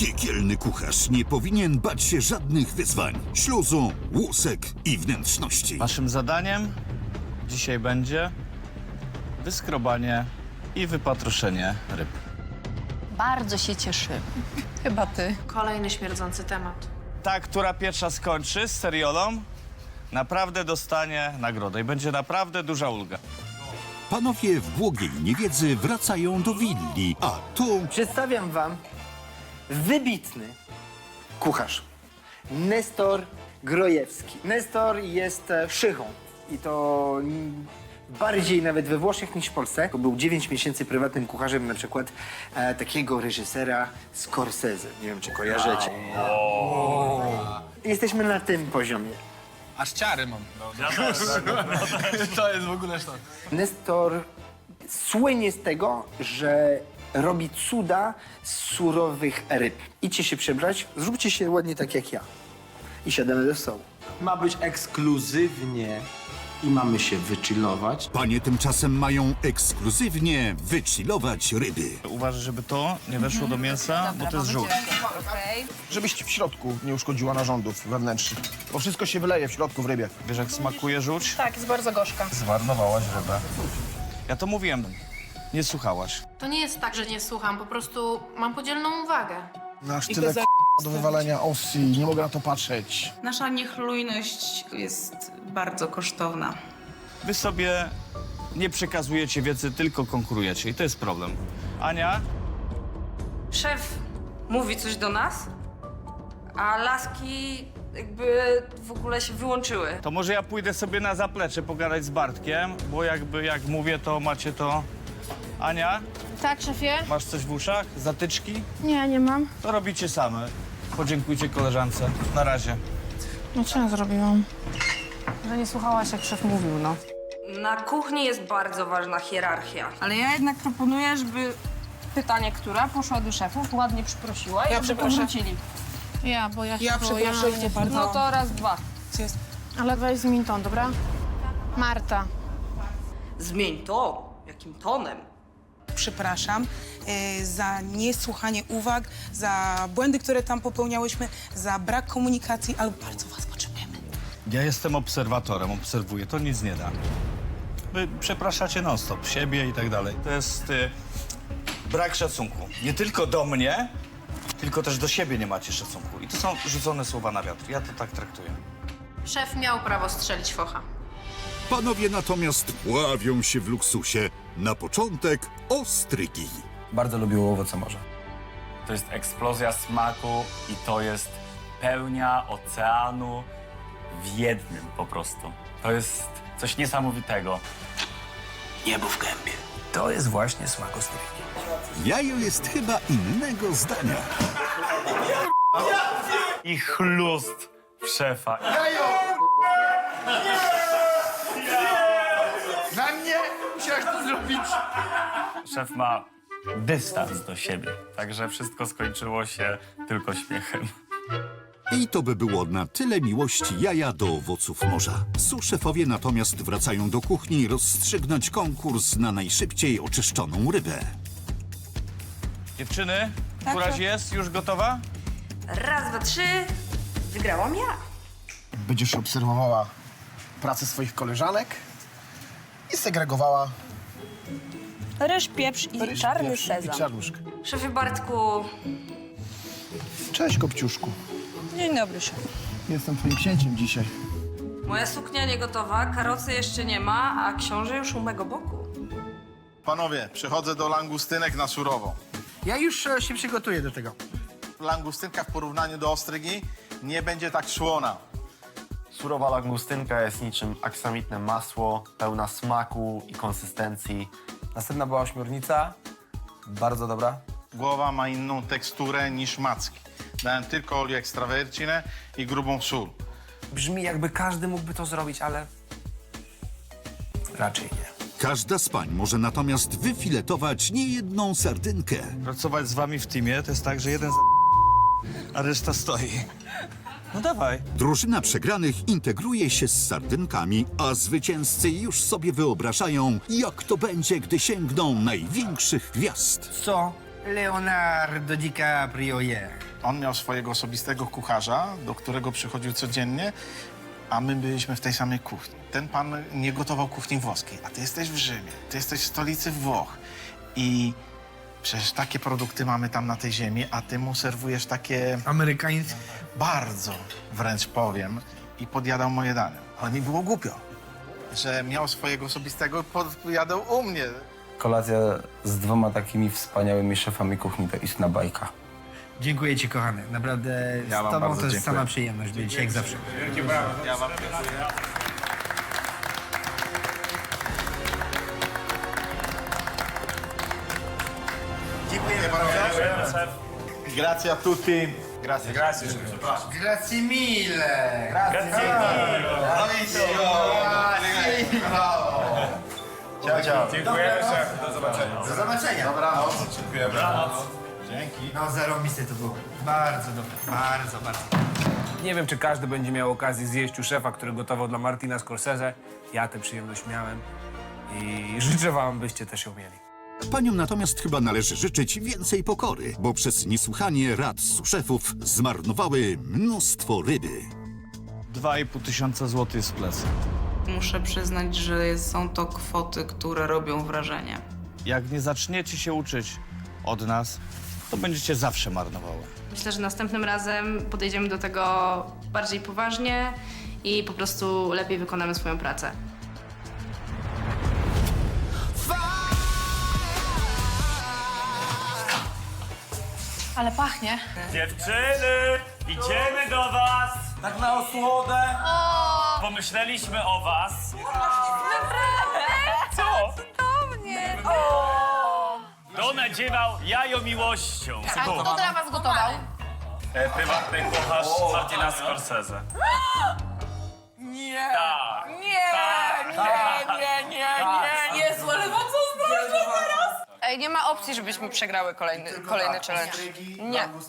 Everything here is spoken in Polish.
Piekielny kucharz nie powinien bać się żadnych wyzwań. Śluzu, łusek i wnętrzności. Waszym zadaniem dzisiaj będzie wyskrobanie i wypatroszenie ryb. Bardzo się cieszymy. Chyba ty. Kolejny śmierdzący temat. Ta, która pierwsza skończy z seriolą, naprawdę dostanie nagrodę i będzie naprawdę duża ulga. Panowie w błogiej niewiedzy wracają do willi, a tu Przedstawiam wam wybitny kucharz. Nestor Grojewski. Nestor jest e, szychą i to mm, bardziej nawet we Włoszech niż w Polsce. Był 9 miesięcy prywatnym kucharzem na przykład e, takiego reżysera Scorsese. Nie wiem, czy kojarzycie. Jesteśmy na tym poziomie. Aż ciary mam. to jest w ogóle sztok. Nestor słynie z tego, że robi cuda z surowych ryb. Idźcie się przebrać, zróbcie się ładnie tak jak ja. I siadamy ze stołu. Ma być ekskluzywnie i mamy się wychillować. panie tymczasem mają ekskluzywnie wychillować ryby. Uważaj, żeby to nie weszło do mięsa, bo to jest żółt. Żebyś w środku nie uszkodziła narządów wewnętrznych. Bo wszystko się wyleje w środku w rybie. Wiesz, jak smakuje żółć? Tak, jest bardzo gorzka. Zmarnowałaś rybę. Ja to mówiłem. Nie słuchałaś. To nie jest tak, że nie słucham, po prostu mam podzielną uwagę. Nasz tyle k- do wywalenia osy, nie mogę na to patrzeć. Nasza niechlujność jest bardzo kosztowna. Wy sobie nie przekazujecie wiedzy, tylko konkurujecie i to jest problem. Ania, Szef mówi coś do nas, a laski jakby w ogóle się wyłączyły. to może ja pójdę sobie na zaplecze pogadać z Bartkiem, bo jakby jak mówię, to macie to... Ania, Tak, szefie? masz coś w uszach? Zatyczki? Nie, nie mam. To robicie same. Podziękujcie koleżance. Na razie. No co ja zrobiłam? Że nie słuchałaś, jak szef mówił, no. Na kuchni jest bardzo ważna hierarchia. Ale ja jednak proponuję, żeby pytanie, która poszła do szefów, ładnie przyprosiła i żeby powrócili. Ja, bo ja się Ja przepraszam nie- cię bardzo. No to raz, dwa. Ale weź zmień ton, dobra? Marta. Zmień to. Jakim tonem? Przepraszam e, za niesłuchanie uwag, za błędy, które tam popełniałyśmy, za brak komunikacji, ale bardzo was potrzebujemy. Ja jestem obserwatorem, obserwuję, to nic nie da. Wy przepraszacie non-stop siebie i tak dalej. To jest y, brak szacunku. Nie tylko do mnie, tylko też do siebie nie macie szacunku. I to są rzucone słowa na wiatr. Ja to tak traktuję. Szef miał prawo strzelić focha. Panowie natomiast pławią się w luksusie. Na początek ostrygi. Bardzo lubił owoce morza. To jest eksplozja smaku i to jest pełnia oceanu w jednym po prostu. To jest coś niesamowitego. Niebo w gębie. To jest właśnie smak ostrygi. Jajo jest chyba innego zdania. I chlust szefa. Na mnie musiałeś to zrobić. Szef ma dystans do siebie, także wszystko skończyło się tylko śmiechem. I to by było na tyle miłości jaja do owoców morza. Suszefowie natomiast wracają do kuchni rozstrzygnąć konkurs na najszybciej oczyszczoną rybę. Dziewczyny, któraś jest już gotowa? Raz, dwa, trzy. Wygrałam ja. Będziesz obserwowała pracę swoich koleżanek i segregowała Ryż, pieprz i ryż, pieprz i czarnuszkę. Szefie Bartku, Cześć, Kopciuszku. dzień dobry szef. Jestem twoim księciem dzisiaj. Moja suknia nie gotowa, karocy jeszcze nie ma, a książę już u mego boku. Panowie, przechodzę do langustynek na surowo. Ja już e, się przygotuję do tego. Langustynka w porównaniu do ostrygi nie będzie tak człona. Surowa langustynka jest niczym aksamitne masło, pełna smaku i konsystencji. Następna była ośmiornica. Bardzo dobra. Głowa ma inną teksturę niż macki. Dałem tylko olię ekstrawercinę i grubą sól. Brzmi jakby każdy mógłby to zrobić, ale raczej nie. Każda z pań może natomiast wyfiletować niejedną sardynkę. Pracować z wami w teamie to jest tak, że jeden za... a reszta stoi. No dawaj. Drużyna przegranych integruje się z sardynkami, a zwycięzcy już sobie wyobrażają, jak to będzie, gdy sięgną największych gwiazd. Co Leonardo DiCaprio, yeah. On miał swojego osobistego kucharza, do którego przychodził codziennie, a my byliśmy w tej samej kuchni. Ten pan nie gotował kuchni włoskiej, a ty jesteś w Rzymie, ty jesteś w stolicy Włoch. I przecież takie produkty mamy tam na tej ziemi, a ty mu serwujesz takie Amerykański. bardzo, wręcz powiem, i podjadał moje dane. Ale mi było głupio, że miał swojego osobistego, podjadał u mnie. Kolacja z dwoma takimi wspaniałymi szefami kuchni to istna bajka. Dziękuję ci, kochany. Naprawdę Ja z wam tobą bardzo to jest dziękuję. sama przyjemność być, jak zawsze. Dziękuję bardzo. Grazie a tutti. Grazie. Grazie. Grazie mille. Ciao, ciao. Do zobaczenia. Dobranoc. Dziękujemy. Dzięki. No, zarąbiste to było. Bardzo dobre. Bardzo, bardzo. Nie wiem, czy każdy będzie miał okazję zjeść u szefa, który gotował dla Martina Scorsese. Ja tę przyjemność miałem i życzę wam, byście też ją mieli. Paniom natomiast chyba należy życzyć więcej pokory, bo przez niesłuchanie rad suszefów zmarnowały mnóstwo ryby. 2,5 tysiąca złotych z plecy. Muszę przyznać, że są to kwoty, które robią wrażenie. Jak nie zaczniecie się uczyć od nas, to będziecie zawsze marnowały. Myślę, że następnym razem podejdziemy do tego bardziej poważnie i po prostu lepiej wykonamy swoją pracę. Ale pachnie. Dziewczyny, idziemy do was! Tak na osłodę? Pomyśleliśmy o was. Co? Do mnie. To nadziewał jajo miłością. A kto dla was gotował? E, prywatny kucharz Martina Scorsese. Nie! Tak. Nie! Nie, nie, Ej, nie ma opcji, żebyśmy przegrały kolejny, kolejny challenge. Nie.